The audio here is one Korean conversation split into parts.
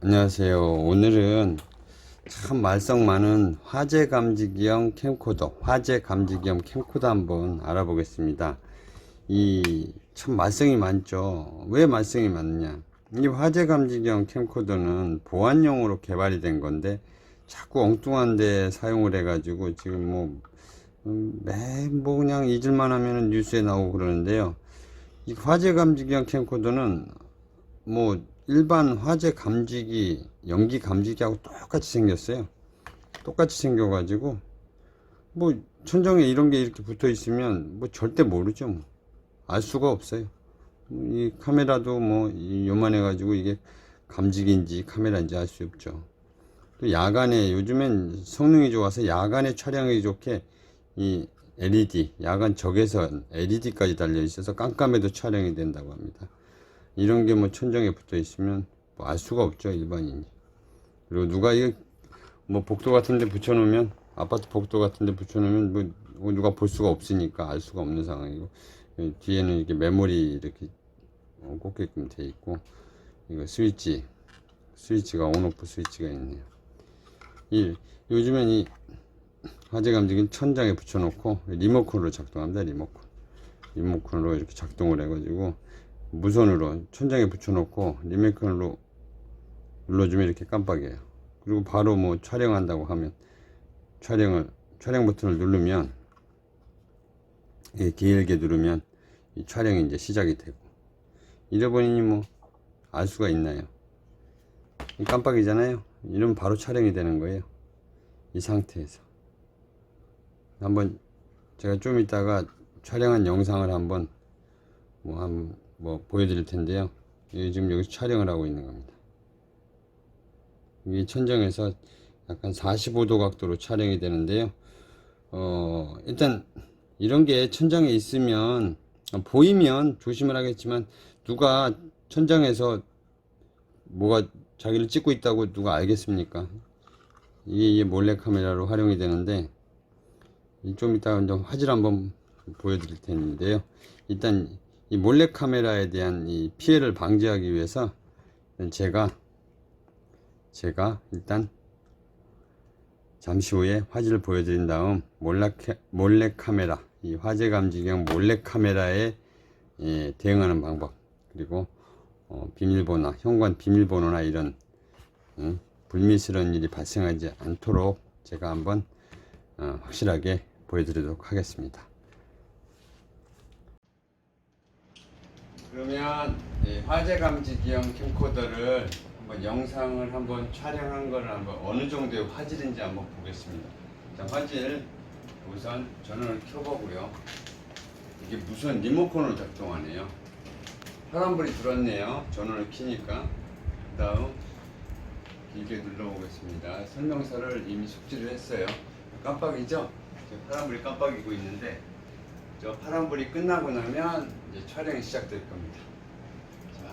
안녕하세요. 오늘은 참 말썽 많은 화재 감지기형 캠코더, 화재 감지기형 캠코더 한번 알아보겠습니다. 이 참 말썽이 많죠. 왜 말썽이 많느냐? 이 화재 감지기형 캠코더는 보안용으로 개발이 된 건데 자꾸 엉뚱한 데 사용을 해가지고 지금 뭐, 음, 매뭐 그냥 잊을만 하면 뉴스에 나오고 그러는데요. 이 화재 감지기형 캠코더는 뭐 일반 화재 감지기, 연기 감지기하고 똑같이 생겼어요. 똑같이 생겨가지고 뭐 천정에 이런 게 이렇게 붙어 있으면 뭐 절대 모르죠. 뭐. 알 수가 없어요. 이 카메라도 뭐이 요만해가지고 이게 감지기인지 카메라인지 알 수 없죠. 또 야간에 요즘엔 성능이 좋아서 야간에 촬영하기 좋게 이 LED 야간 적외선 LED까지 달려 있어서 깜깜해도 촬영이 된다고 합니다. 이런 게 뭐 천정에 붙어 있으면 뭐 알 수가 없죠 일반인이. 그리고 누가 이거 뭐 복도 같은 데 붙여 놓으면 아파트 복도 같은 데 붙여 놓으면 뭐 누가 볼 수가 없으니까 알 수가 없는 상황이고 이 뒤에는 이렇게 메모리 이렇게 어, 꽂게끔 돼 있고 이거 스위치 스위치가 온오프 스위치가 있네요. 이 요즘엔 이 화재 감지기는 천장에 붙여놓고 리모컨으로 작동합니다 리모컨 리모컨으로 이렇게 작동을 해가지고 무선으로 천장에 붙여놓고 리모컨으로 눌러주면 이렇게 깜빡이에요. 그리고 바로 뭐 촬영한다고 하면 촬영을 촬영 버튼을 누르면 예, 길게 누르면 이 촬영이 이제 시작이 되고 잃어버리니 뭐 알 수가 있나요? 이 깜빡이잖아요. 이러면 바로 촬영이 되는 거예요. 이 상태에서 한번 제가 좀 이따가 촬영한 영상을 한번 뭐한 뭐 보여드릴 텐데요. 이 지금 여기서 촬영을 하고 있는 겁니다. 이 천정에서 약간 45도 각도로 촬영이 되는데요. 어, 일단 이런 게 천장에 있으면 보이면 조심을 하겠지만 누가 천장에서 뭐가 자기를 찍고 있다고 누가 알겠습니까? 이게, 몰래 카메라로 활용이 되는데 좀 화질 한번 보여드릴 텐데요. 일단 이 몰래 카메라에 대한 이 피해를 방지하기 위해서 제가 제가 일단 잠시 후에 화질을 보여드린 다음 몰래, 몰래 카메라 이 화재 감지경 몰래 카메라에 예, 대응하는 방법 그리고 어, 비밀번호 현관 비밀번호나 이런 음, 불미스러운 일이 발생하지 않도록 제가 한번 어, 확실하게 보여드리도록 하겠습니다. 그러면 이 화재 감지 기형 캠코더를 한번 영상을 한번 촬영한 거를 한번 어느 정도의 화질인지 한번 보겠습니다. 자, 화질 우선 전원을 켜보고요. 이게 무선 리모컨으로 작동하네요. 파란불이 들었네요. 전원을 켜니까. 그 다음 길게 눌러보겠습니다. 설명서를 이미 숙지를 했어요. 깜빡이죠? 파란불이 깜빡이고 있는데 저 파란불이 끝나고 나면 이제 촬영이 시작될 겁니다. 자,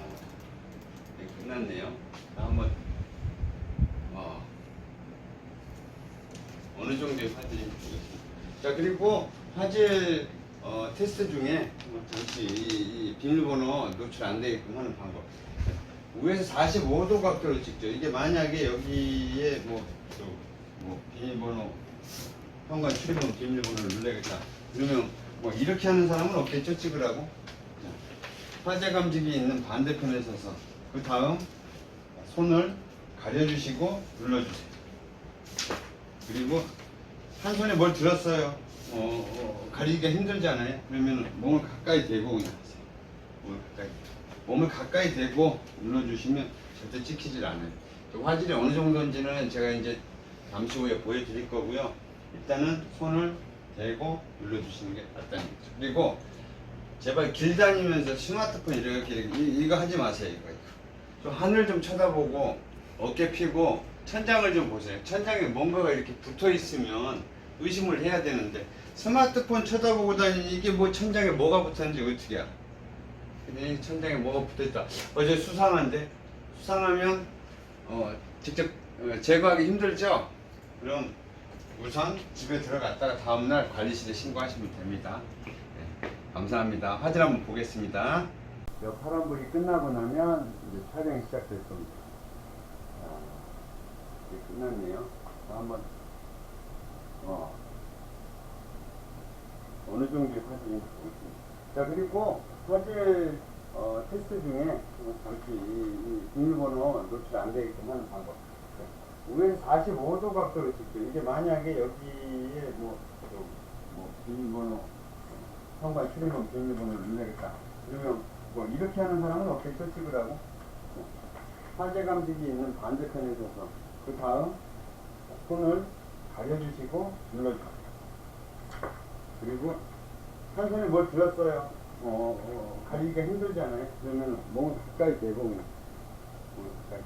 네, 끝났네요. 자, 한번 어, 어느 정도의 화질인지 보겠습니다. 자, 그리고 화질 어, 테스트 중에 뭐 잠시 이, 이 비밀번호 노출 안 되게끔 하는 방법. 위에서 45도 각도로 찍죠. 이게 만약에 여기에 뭐, 저, 뭐 비밀번호 현관 출입문 비밀번호를 눌러야겠다. 그러면 뭐 이렇게 하는 사람은 없겠죠 찍으라고. 자, 화재 감지기 있는 반대편에 서서 그 다음 손을 가려주시고 눌러주세요. 그리고 한 손에 뭘 들었어요. 어, 어, 가리기가 힘들지 않아요? 그러면 몸을 가까이 대고 그냥 하세요. 몸을 가까이. 몸을 가까이 대고 눌러주시면 절대 찍히질 않아요. 그 화질이 어느 정도인지는 제가 이제 잠시 후에 보여드릴 거고요. 일단은 손을 대고 눌러주시는 게 맞다는 거죠. 그리고 제발 길 다니면서 스마트폰 이렇게, 이렇게 이, 이거 하지 마세요. 이거. 좀 하늘 좀 쳐다보고 어깨 펴고 천장을 좀 보세요. 천장에 뭔가가 이렇게 붙어 있으면 의심을 해야 되는데 스마트폰 쳐다보고 다니는 이게 뭐 천장에 뭐가 붙었는지 어떻게 알아? 천장에 뭐가 붙어 있다. 어제 수상한데 수상하면 어, 직접 어, 제거하기 힘들죠? 그럼 우선 집에 들어갔다가 다음날 관리실에 신고하시면 됩니다. 네, 감사합니다. 화질 한번 보겠습니다. 저 파란불이 끝나고 나면 이제 촬영이 시작될 겁니다. 자, 이제 끝났네요. 자, 한번, 어, 어느 정도의 화질인지 보겠습니다. 자, 그리고 화질, 어, 테스트 중에, 어, 잠시 이, 이 비밀번호 노출 안 되게끔 하는 방법. 위에서 45도 각도로 찍죠. 이게 만약에 여기에 뭐, 좀, 뭐, 비밀번호, 현관 출입문 비밀번호를 눌러야겠다. 그러면 뭐, 이렇게 하는 사람은 없겠죠, 찍으라고? 화재 감지기 있는 반대편에 서서 그 다음 손을 가려주시고 눌러주세요. 그리고 한 손에 뭘 들었어요. 어, 어, 가리기가 힘들잖아요. 그러면 몸을 가까이 대고 몸을 가까이,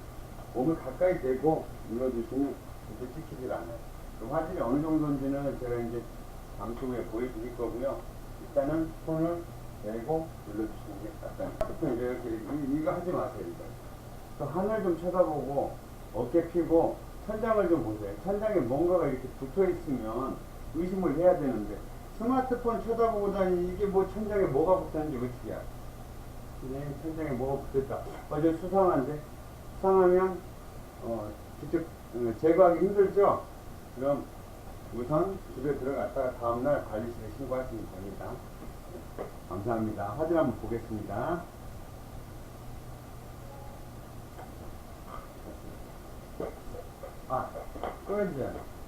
몸을 가까이 대고 눌러주시면 이렇게 찍히질 않아요. 그 화질이 어느 정도인지는 제가 이제 후에 보여드릴 거고요. 일단은 손을 대고 눌러주시는 게 낫다. 이렇게 이- 이거 하지 마세요. 이거. 또 하늘 좀 쳐다보고 어깨 펴고 천장을 좀 보세요. 천장에 뭔가가 이렇게 붙어 있으면 의심을 해야 되는데 스마트폰 쳐다보고 다니 이게 뭐 천장에 뭐가 붙었는지 어떻게 알아? 네, 천장에 뭐가 붙었다. 어제 수상한데 수 상하면 어, 직접 어, 제거하기 힘들죠? 그럼 우선 집에 들어갔다가 다음날 관리실에 신고하시면 됩니다. 감사합니다. 화질 한번 보겠습니다. 아, 꺼야지.